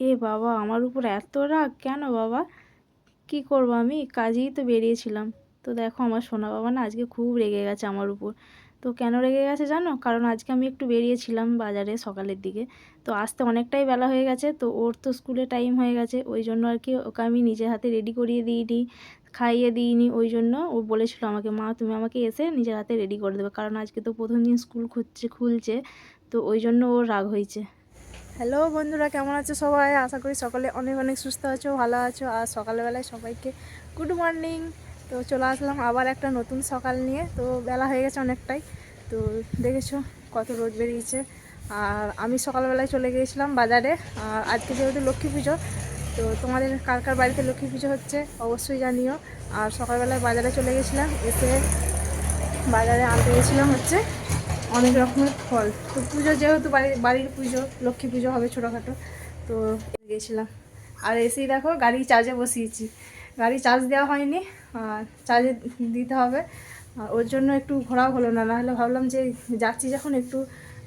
এ বাবা, আমার উপর এত রাগ? কেন বাবা? কি করব আমি? কাজেই তো বেরিয়েছিলাম। তো দেখো, আমার সোনা বাবা না আজকে খুব রেগে গেছে আমার উপর। তো কেন রেগে গেছে জানো? কারণ আজকে আমি একটু বেরিয়েছিলাম বাজারে সকালের দিকে। তো আসতে অনেকটাই বেলা হয়ে গেছে। তো ওর তো স্কুলে টাইম হয়ে গেছে। ওই জন্য আর কি ওকে আমি নিজের হাতে রেডি করিয়ে দিইনি, খাইয়ে দিইনি। ওই জন্য ও বলেছিল আমাকে, মা, তুমি আমাকে এসে নিজের হাতে রেডি করে দেবে। কারণ আজকে তো প্রথম দিন স্কুল খুঁজছে, খুলছে। তো ওই জন্য ওর রাগ হয়েছে। হ্যালো বন্ধুরা, কেমন আছো সবাই? আশা করি সকালে অনেক অনেক সুস্থ আছো, ভালো আছো। আর সকালবেলায় সবাইকে গুড মর্নিং তো চলে আসলাম আবার একটা নতুন সকাল নিয়ে। তো বেলা হয়ে গেছে অনেকটাই। তো দেখেছ কত রোদ বেরিয়েছে। আর আমি সকালবেলায় চলে গিয়েছিলাম বাজারে। আর আজকে যেহেতু লক্ষ্মী পুজো, তো তোমাদের কার কার বাড়িতে লক্ষ্মী পুজো হচ্ছে অবশ্যই জানিও। আর সকালবেলায় বাজারে চলে গেছিলাম, এসে বাজারে আনতে গেছিলাম হচ্ছে অনেক রকমের ফল। তো পুজো যেহেতু বাড়ির বাড়ির পুজো, লক্ষ্মী পুজো হবে ছোটোখাটো, তো গেছিলাম। আর এসেই দেখো গাড়ি চার্জে বসিয়েছি। গাড়ি চার্জ দেওয়া হয়নি, আর চার্জে দিতে হবে। আর ওর জন্য একটু ঘোরাও হলো না, নাহলে ভাবলাম যে যাচ্ছি যখন একটু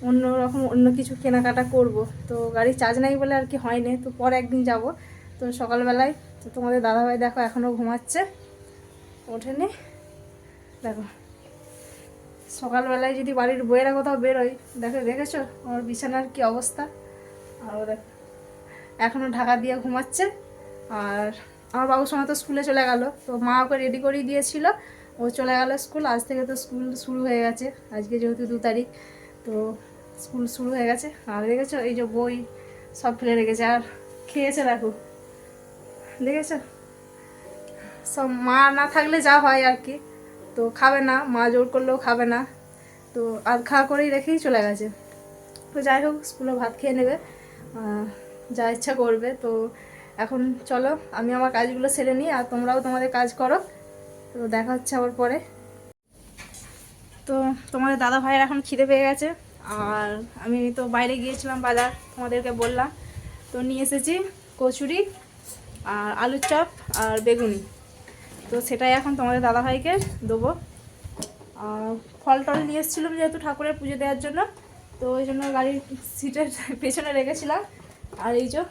অন্য রকম, অন্য কিছু কেনাকাটা করব। তো গাড়ি চার্জ নাই বলে আর কি হয়নি, তো পরে একদিন যাব। তো সকালবেলায়, তো তোমাদের দাদাভাই দেখো এখনও ঘুমাচ্ছে। ওঠেনি। দেখো। সকালবেলায় যদি বাড়ির বইয়েরা কোথাও বেরোয়, দেখো, দেখেছ আমার বিছানার কি অবস্থা? আর এখনও ঢাকা দিয়ে ঘুমাচ্ছে। আর আমার বাবুর সময় তো স্কুলে চলে গেল, তো মা ওকে রেডি করেই দিয়েছিল। ও চলে গেল স্কুল, আজ থেকে তো স্কুল শুরু হয়ে গেছে। আজকে যেহেতু দু তারিখ, তো স্কুল শুরু হয়ে গেছে। আর দেখেছ, এই যে বই সব ফেলে রেখেছে। আর খেয়েছে দেখো। দেখেছ? সব মা না থাকলে যা হয় আর কি। তো খাবে না, মা জোর করলেও খাবে না। তো আর খাওয়া করেই রেখেই চলে গেছে। তো যাই হোক, স্কুলে ভাত খেয়ে নেবে। যা ইচ্ছা করবে। তো এখন চলো, আমি আমার কাজগুলো সেরে নিই আর তোমরাও তোমাদের কাজ করো। তো দেখা হচ্ছে আবার পরে। তো তোমাদের দাদা ভাইয়ের এখন খিদে পেয়ে গেছে। আর আমি তো বাইরে গিয়েছিলাম বাজার, তোমাদেরকে বললাম। তো নিয়ে এসেছি কচুরি আর আলুর চপ আর বেগুনি। তো সেটাই এখন তোমাদের দাদাভাইকে দেবো। ফল টল নিয়ে এসেছিলাম যেহেতু ঠাকুরের পুজো দেওয়ার জন্য, তো ওই জন্য গাড়ির সিটের পেছনে রেখেছিলাম। আর এই যে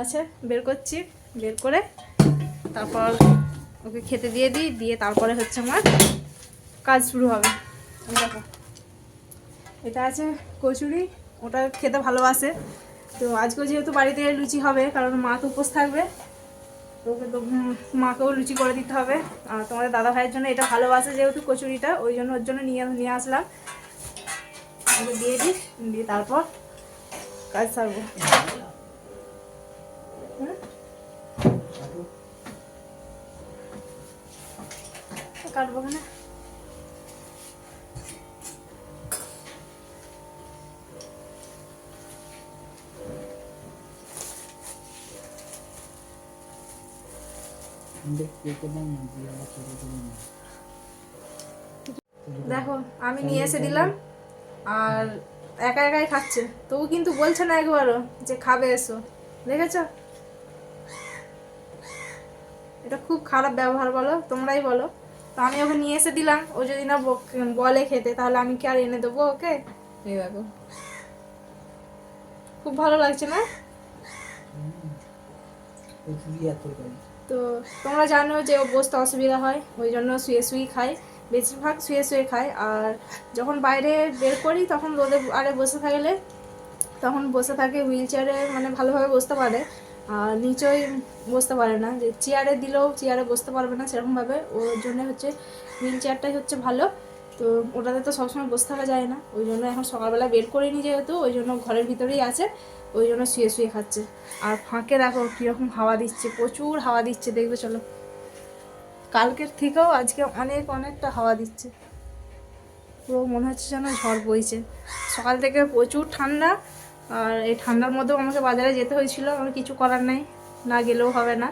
আছে, বের করছি, বের করে তারপর ওকে খেতে দিয়ে দিই, দিয়ে তারপরে হচ্ছে আমার কাজ শুরু হবে। দেখো, এটা আছে কচুরি, ওটা খেতে ভালোবাসে। তো আজকেও যেহেতু বাড়িতে লুচি হবে, কারণ মা তো উপোস থাকবে ওকে তো মাকেও লুচি করে দিতে হবে। আর তোমাদের দাদা ভাইয়ের জন্য এটা ভালোবাসে যেহেতু কচুরিটা, ওই জন্য ওর জন্য নিয়ে নিয়ে আসলাম। দিয়ে দিস, দিয়ে তারপর কাজ সারবো। কাটবো না দেখো আমি নিয়ে এসে দিলাম আর একা একাই খাচ্ছে। তবু কিন্তু বলছে না একবারও যে খাবে এসো। দেখেছ? এটা খুব খারাপ ব্যবহার বলো তোমরাই বলো। তো আমি ওকে নিয়ে এসে দিলাম ও যদি না বলে খেতে তাহলে আমি কি আর এনে দেবো ওকে? এই দেখো। খুব ভালো লাগছে না? তো তোমরা জানো যে বসতে অসুবিধা হয়, ওই জন্য শুয়ে শুয়ে খাই বেশিরভাগ শুয়ে শুয়ে খাই আর যখন বাইরে বের করি, তখন রোদে আরে বসে থাকলে, তখন বসে থাকে হুইল চেয়ারে মানে ভালোভাবে বসতে পারে। আর নিচেই বসতে পারে না। যে চেয়ারে দিলেও চেয়ারে বসতে পারবে না সেরকমভাবে। ওর জন্য হচ্ছে হুইল চেয়ারটাই হচ্ছে ভালো। তো ওটাতে তো সবসময় বসে থাকা যায় না। ওই জন্য এখন সকালবেলা বের করিনি যেহেতু, ওই জন্য ঘরের ভিতরেই আছে। ওই জন্য শুয়ে শুয়ে খাচ্ছে। আর ফাঁকে দেখো কীরকম হাওয়া দিচ্ছে, প্রচুর হাওয়া দিচ্ছে, দেখবে চলো। কালকের থেকেও আজকে অনেক অনেকটা হাওয়া দিচ্ছে। পুরো মনে হচ্ছে যেন ঝড় বইছে। সকাল থেকে প্রচুর ঠান্ডা, আর এই ঠান্ডার মধ্যেও আমাকে বাজারে যেতে হয়েছিল, আমার কিছু করার নেই। না গেলেও হবে না,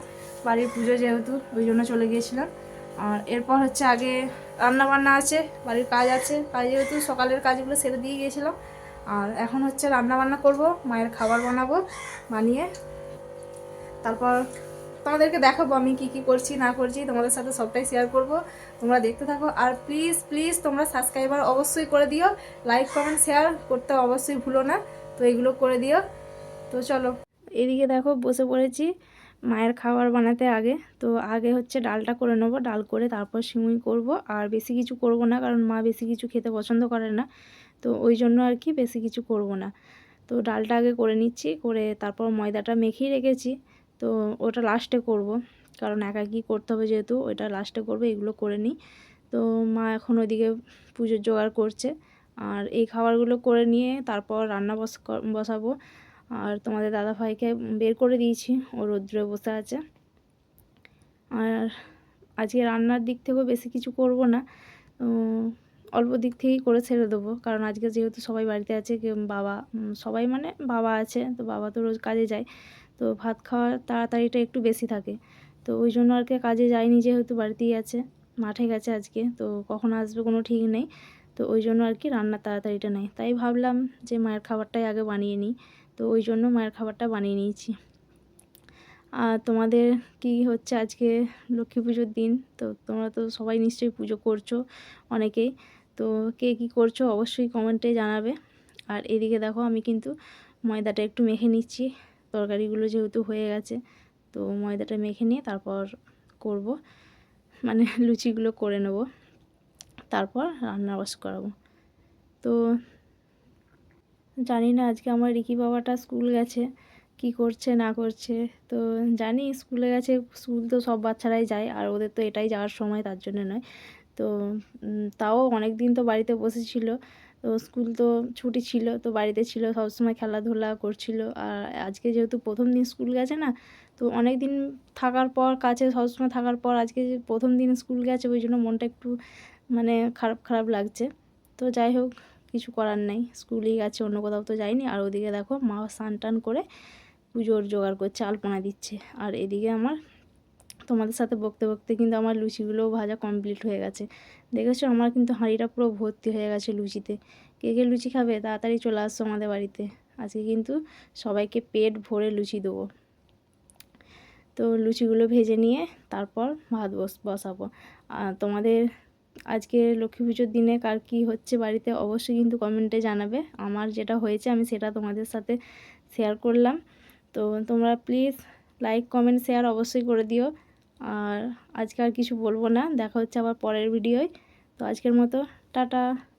বাড়ির পুজো যেহেতু, ওই জন্য চলে গিয়েছিলাম। আর এরপর হচ্ছে আগে রান্না বান্না আছে, বাড়ির কাজ আছে। কাজ যেহেতু সকালের কাজগুলো সেরে দিয়ে গিয়েছিলাম। আর এখন হচ্ছে রান্না বান্না করব, মায়ের খাবার বানাবো, বানিয়ে তারপর তোমাদেরকে দেখাবো আমি কি কি করছি, না করছি, তোমাদের সাথে সবটাই শেয়ার করব, তোমরা দেখতে থাকো। আর প্লিজ প্লিজ তোমরা সাবস্ক্রাইবার অবশ্যই করে দিও লাইক কমেন্ট শেয়ার করতে অবশ্যই ভুলো না, তো এগুলো করে দিও। তো চলো, এদিকে দেখো বসে পড়েছি মায়ের খাবার বানাতে আগে, তো আগে হচ্ছে ডালটা করে নেব, ডাল করে তারপর সিমুই করব, আর বেশি কিছু করব না, কারণ মা বেশি কিছু খেতে পছন্দ করে না। তো ওই জন্য আর কি বেশি কিছু করব না। তো ডালটা আগে করে নিচ্ছি, করে তারপর ময়দাটা মেখেই রেখেছি। তো ওটা লাস্টে করব, কারণ একা কি করতে হবে যেহেতু, ওইটা লাস্টে করবে, এগুলো করে নিই। তো মা এখন ওইদিকে পুজোর জোগাড় করছে। আর এই খাবারগুলো করে নিয়ে তারপর রান্না বস, বসাবো। আর তোমাদের দাদা ভাইকে বের করে দিয়েছি, ও রৌদ্রে বসে আছে। আর আজকে রান্নার দিক থেকেও বেশি কিছু করব না। অল্প দিক থেকেই করে ছেড়ে দেবো। কারণ আজকে যেহেতু সবাই বাড়িতে আছে বাবা সবাই মানে বাবা আছে, তো বাবা তো রোজ কাজে যায়। তো ভাত খাওয়ার তাড়াতাড়িটা একটু বেশি থাকে। তো ওই জন্য আর কি কাজে যায়নি যেহেতু বাড়িতেই আছে, মাঠে গেছে আজকে, তো কখন আসবে কোনো ঠিক নেই। তো ওই জন্য আর কি রান্নার তাড়াতাড়িটা নেই। তাই ভাবলাম যে মায়ের খাবারটাই আগে বানিয়ে নিই। তো ওই জন্য মায়ের খাবারটা বানিয়ে নিয়েছি। আর তোমাদের কি হচ্ছে আজকে লক্ষ্মী পুজোর দিন? তো তোমরা তো সবাই নিশ্চয়ই পুজো করছ অনেকেই। তো কে কী করছ অবশ্যই কমেন্টে জানাবে। আর এদিকে দেখো আমি কিন্তু ময়দাটা একটু মেখে নিচ্ছি। তরকারিগুলো যেহেতু হয়ে গেছে, তো ময়দাটা মেখে নিয়ে তারপর করব। মানে লুচিগুলো করে নেব। তারপর রান্না বাস করাবো। তো জানি না আজকে আমার রিকি বাবাটা স্কুল গেছে, কি করছে, না করছে। তো জানি স্কুলে গেছে, স্কুল তো সব বাচ্চারাই যায়, আর ওদের তো এটাই যাওয়ার সময়, তার জন্য নয়। তো তাও অনেক দিন তো বাড়িতে বসেছিল। তো স্কুল তো ছুটি ছিল, তো বাড়িতে ছিল, সবসময় খেলাধুলা করছিল। আর আজকে যেহেতু প্রথম দিন স্কুল গেছে না, তো অনেক দিন থাকার পর, কাছে সবসময় থাকার পর আজকে যে প্রথম দিন স্কুল গেছে, ওই জন্য মনটা একটু মানে খারাপ খারাপ লাগছে। তো যাই হোক, কিছু করার নেই। স্কুলেই গেছে, অন্য কোথাও তো যায়নি। আর ওদিকে দেখো, মা স্নান টান করে পুজোর জোগাড় করছে, আলপনা দিচ্ছে। আর এদিকে আমার তোমাদের সাথে বকতে বকতে কিন্তু আমার লুচিগুলোও ভাজা কমপ্লিট হয়ে গেছে। দেখেছ? আমার কিন্তু হাঁড়িটা পুরো ভর্তি হয়ে গেছে লুচিতে। কে কে লুচি খাবে? তাড়াতাড়ি চলে আসছো আমাদের বাড়িতে। আজকে কিন্তু সবাইকে পেট ভরে লুচি দেবো। তো লুচিগুলো ভেজে নিয়ে তারপর ভাত বস বসাবো। আর তোমাদের আজকে লক্ষ্মী পুজোর দিনে কার কী হচ্ছে বাড়িতে অবশ্যই কিন্তু কমেন্টে জানাবে। আমার যেটা হয়েছে আমি সেটা তোমাদের সাথে শেয়ার করলাম। তো তোমরা প্লিজ লাইক কমেন্ট শেয়ার অবশ্যই করে দিও। আর আজকে আর কিছু বলব না। দেখা হচ্ছে আবার পরের ভিডিওয়। তো আজকের মতো, টাটা।